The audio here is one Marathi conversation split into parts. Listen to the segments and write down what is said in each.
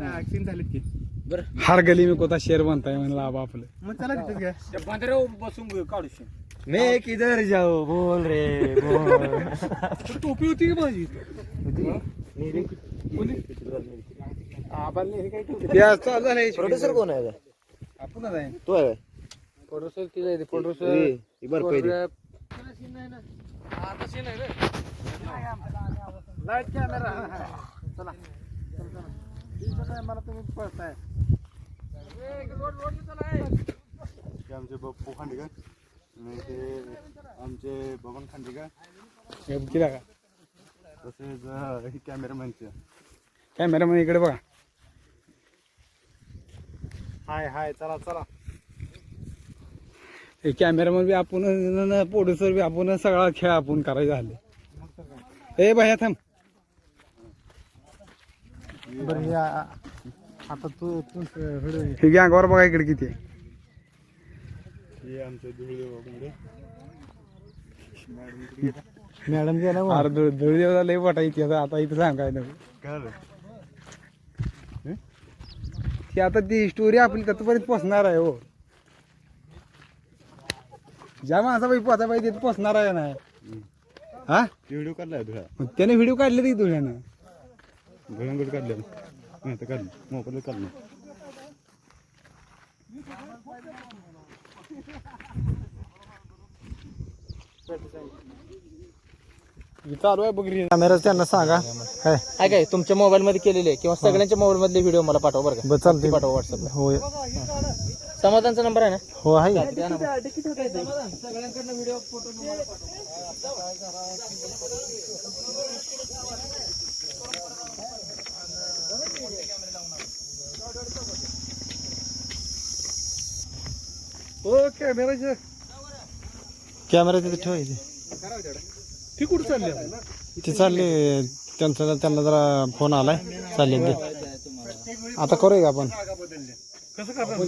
ऍक्सिडेंट झालेत की. हार गली मी कोणता शेर बनताय म्हणलं आबा आपलं. मग चला तिथेच घ्या. त्या बांधाऱ्यावर बसून काढू शकतो मैं किधर जाऊ बोल रे बोल. टोपी होती की माझी? या चालू झालंय. प्रोड्युसर कोण आहे आपणच आहे. तो आहे. प्रोड्युसर तिथे आहे प्रोड्युसर ए, ही बरं पहिले लाईट कॅमेरा चला. मला तुम्ही पळताय. हे आमचे बप्पू खांडेकर आणि ते आमचे बबन खांडेकर किला का? तसेच हे कॅमेरामॅनचे. कॅमेरामॅन इकडे बघा. हाय हाय चला चला. हे कॅमेरामॅन बी आपण प्रोड्युसर बी आपण सगळा खेळ आपण करायचा झाले ए भैया थांब. बरं या आता तू हे गँगवर बघा इकडे किती आहे. हे आमचे धुळे वगैरे मॅडम गेला अरे धुळ- धुळदेवला लई वाटा इथे आता इथं सांगाय नको. झालं? ती आता ती स्टोरी आपली तिथपर्यंत पोचणार आहे हो. ज्या माणसा पाहिजे पोचा पाहिजे तिथे पोचणार आहे ना. हा. व्हिडिओ काढलाय धुळा मग त्याने व्हिडिओ काढले ती धुळ्यानं? घळंगड काढलं नाही तर काढलं मोबाईल काढलं हे चालू आहे बघ कॅमेरा त्यांना सांगा. काय? काय काय तुमच्या मोबाईल मध्ये केलेले किंवा सगळ्यांच्या मोबाईल मधले व्हिडिओ मला पाठवा बरं का? बरं चालते पाठवा व्हॉट्सअपला होय समाधानचा नंबर आहे ना? हो आहे. हो कॅमेराचे कॅमेरा तिथे ठेवायचे ती कुठं चालली ते चालले त्यांचा त्यांना जरा फोन आलाय. चालले ते. आता करूया का आपण?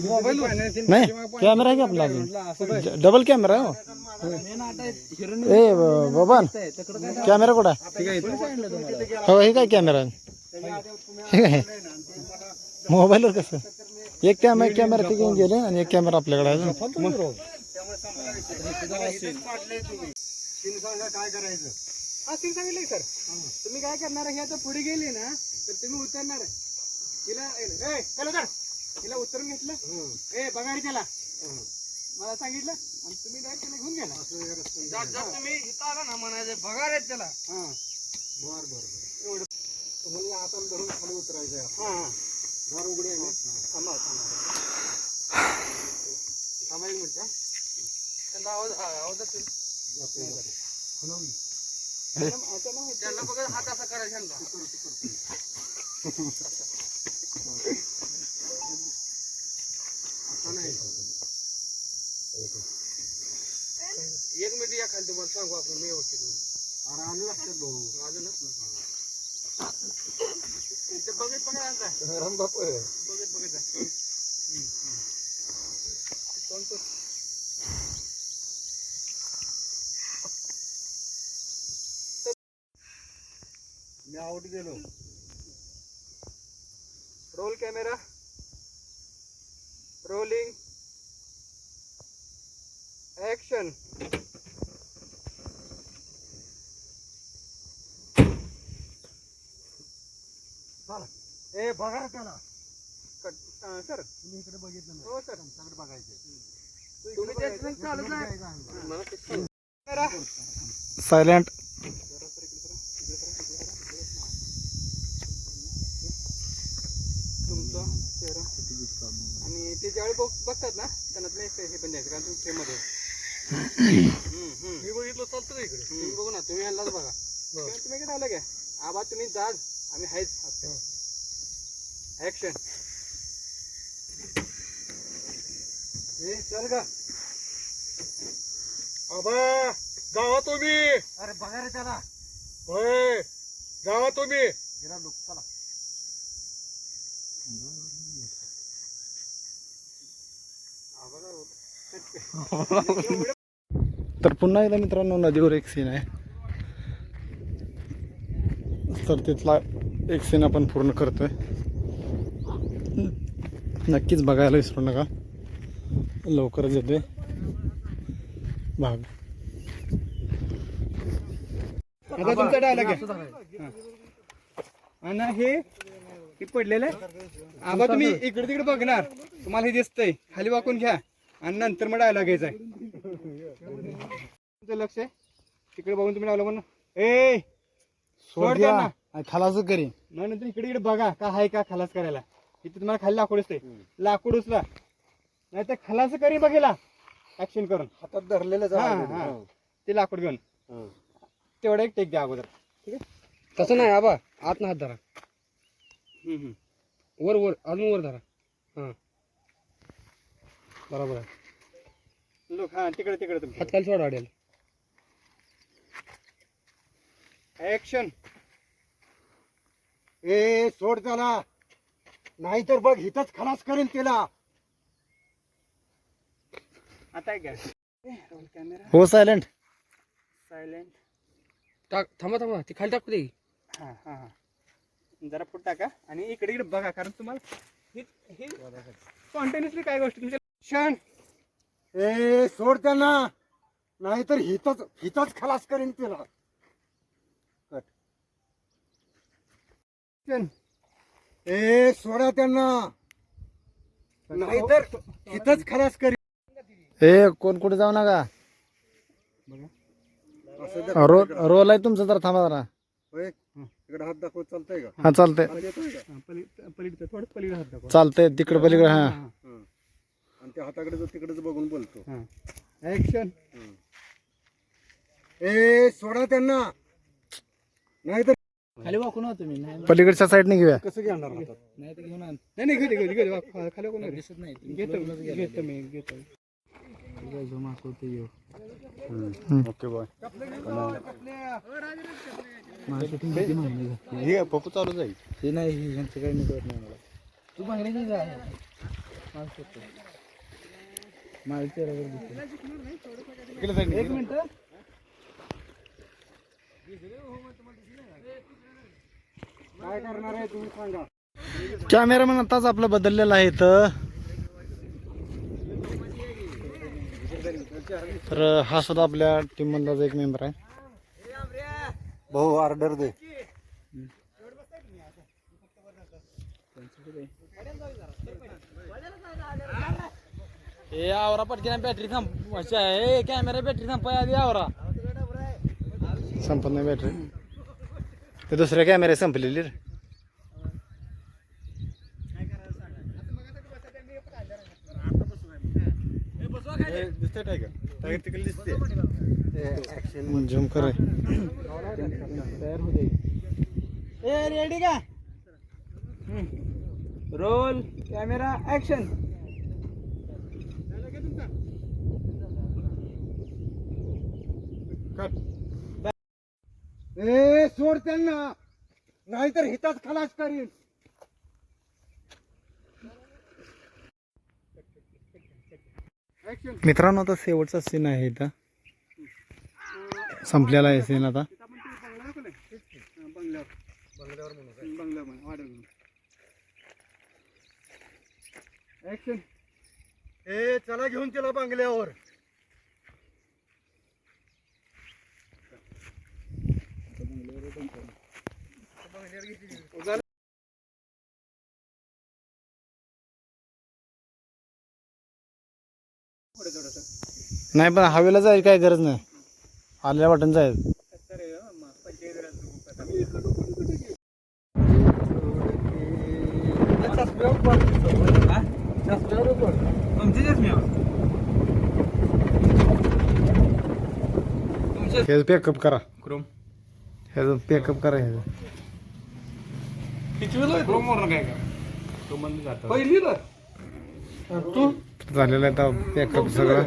मोबाईल नाही कॅमेरा आहे की आपला अजून. डबल कॅमेरा आहे हो. ए ब- बबन कॅमेरा कुठं आहे? हो हे काय कॅमेरा? हे काय? मोबाईलवर कसं? एक कॅमेरा कॅमेरा ते घेऊन गेले आणि एक कॅमेरा आपल्याकडे आहे अजून. हा ते सांगितलंय सर तुम्ही काय करणार आहे आता पुढे गेली ना तर तुम्ही उतरणार आहे. तिला ए चल उतर तिला उतरून घेतलं ए बघा त्याला मला सांगितलं आणि तुम्ही डायरेक्ट त्याला घेऊन गेला तुम्ही इथं आला ना म्हणायचं बघा रे त्याला हा बर बर बर एवढं तुम्हाला आता धरून खाली उतरायचं हा हा दार उघडे आहे ना थांबा थांबा थांबा एक मिनिट हा. त्यांना आवाज आवाज असेल त्यांना बघा हात असा करायचा ना. असं नाही. एक मिनिट या खाली तुम्हाला सांगू आपण मी व्यवस्थित अरे आलं लक्षात भाऊ आलं ना ते बघत बघा आता. बघत बघत जा. हम्म, हम्म. कोण तो? मी आउट गेलो रोल कॅमेरा रोलिंग ऍक्शन ए बघा त्याला. सर. तुम्ही इकडे बघितलं हो सर. आमच्याकडे बघायचं सायलेंट. तुमचा चेहरा. आणि ते ज्यावेळी बघ बघतात ना त्यांना हे पण द्यायचं कारण तुम्ही फ्रेममध्ये मी बघितलं चालतं इकडे? तुम्ही बघू ना तुम्ही यांनाच बघा. तुम्ही काय झालं काय आबा तुम्ही जाज आम्ही आहेच ऍक्शन चल का आबा जावा तुम्ही. अरे बघा रे त्याला. होय जावा तुम्ही. गेला लोक चला. तर पुन्हा एकदा मित्रांनो नदीवर एक सीन आहे. तर तिथला एक सीन आपण पूर्ण करतोय. नक्कीच बघायला विसरू नका. लवकरच येतोय भाग. आता तुमचा डायलॉग आहे आणि हे हे पडलेलं आहे. आबा तुम्ही इकडे तिकडे बघणार. तुम्हाला हे दिसतंय. खाली वाकून घ्या. आणि नंतर मग डायलॉग घ्यायचा आहे. तुमचं लक्ष आहे. तिकडे बघून तुम्ही डायलॉग म्हणून ए सोड द्या त्यांना. आणि खलास करी मग नंतर इकडे इकडे बघा का आहे का खलास करायला. इथे तुम्हाला खाली लाकूड असते लाकूड उचला. नाही तर खलास करी बघेला ऍक्शन करून. हातात धरलेलं हा, हा. ते लाकूड घेऊन. तेवढा एक टेक द्या अगोदर. ठीक आहे? तसं नाही आबा. आत ना हात धरा. वर वर. अजून वर धरा. हा. बरोबर आहे. लोक हा तिकडे तिकडे तुम्ही हात खाली सोडा वाढेल ऍक्शन ए सोड त्याला. नाहीतर बघ हिथंच खलास करेल तिला. आता कॅमेरा हो सायलेंट सायलेंट टाक थांबा थांबा. ती खाली टाकू दे. हा हा हा. जरा पुढे टाका आणि इकडे इकडे बघा कारण तुम्हाला हे हे कॉन्टिन्युअसली काय गोष्टी तुमच्या क्षण. ए सोड त्यांना. नाहीतर हिथंच हिथंच खलास करेन तिला. ए सोडा त्यांना. नाहीतर हिथंच खलास करेन. ए कोण कुठे जाऊ नका. रोल रोल आहे तुमचा जरा थांबा जरा. होय? इकडे हात दाखवत चालतंय का? हा चालतंय. हात येतोय का? हा, पली- पलीकडे थोडं पलीकडे हात दाखवा. चालतंय तिकडे पलीकडे हा. आणि त्या हाताकडे जो तिकडेच बघून बोलतो. हा. ऍक्शन ए सोडा त्यांना. नाहीतर खाली वाकून होतो मी नाही पलीकडच्या साईडने घेऊया. कसं घेणार हातात नाही तर घेऊन आण. नाही नाही घेते घेते घेते वा, खाली कोण दिसत नाही. घेतो घेतो मी घेतो ओके बाय. हे पप्पू चालू जाईल ते नाही ह्यांचं काही नाही कळत नाही मला. तू मागणी जा. माझ्या चेहऱ्यावर दिसते एक मिनिट. काय करणार आहे तुम्ही सांगा. कॅमेरामॅन आताच आपला बदललेला आहे तर तर हा सुद्धा आपल्या टीम मधलाच एक मेंबर आहे. भाऊ ऑर्डर दे. ए आवरा पटकन बॅटरी थांब. ए कॅमेरा बॅटरी थांबाय आधी आवरा. संपत नाही बॅटरी ते दुसऱ्या कॅमेरे संपलेली रे. दिसतंय टायगर टायगर तिकडे दिसते झूम करे। तयार हो दे ए रेडी का? रोल कॅमेरा ऍक्शन ए सोड त्यांना. नाहीतर हिताच खलास करीन. मित्रांनो आता शेवटचा सीन आहे इथं. संपलेला आहे सीन आता. बंगल्यावर बंगल्यावर बंगल्यावर ऑर्डर ऍक्शन ए चला घेऊन तिला बंगल्यावर. नाही पण हवेला जायची काय गरज नाही. आलेल्या वाटण जायचं. हे पॅकअप करा. ह्याचं पॅकअप करा ह्याचं पहिली तर झालेलं आहे आता पॅकअप सगळं.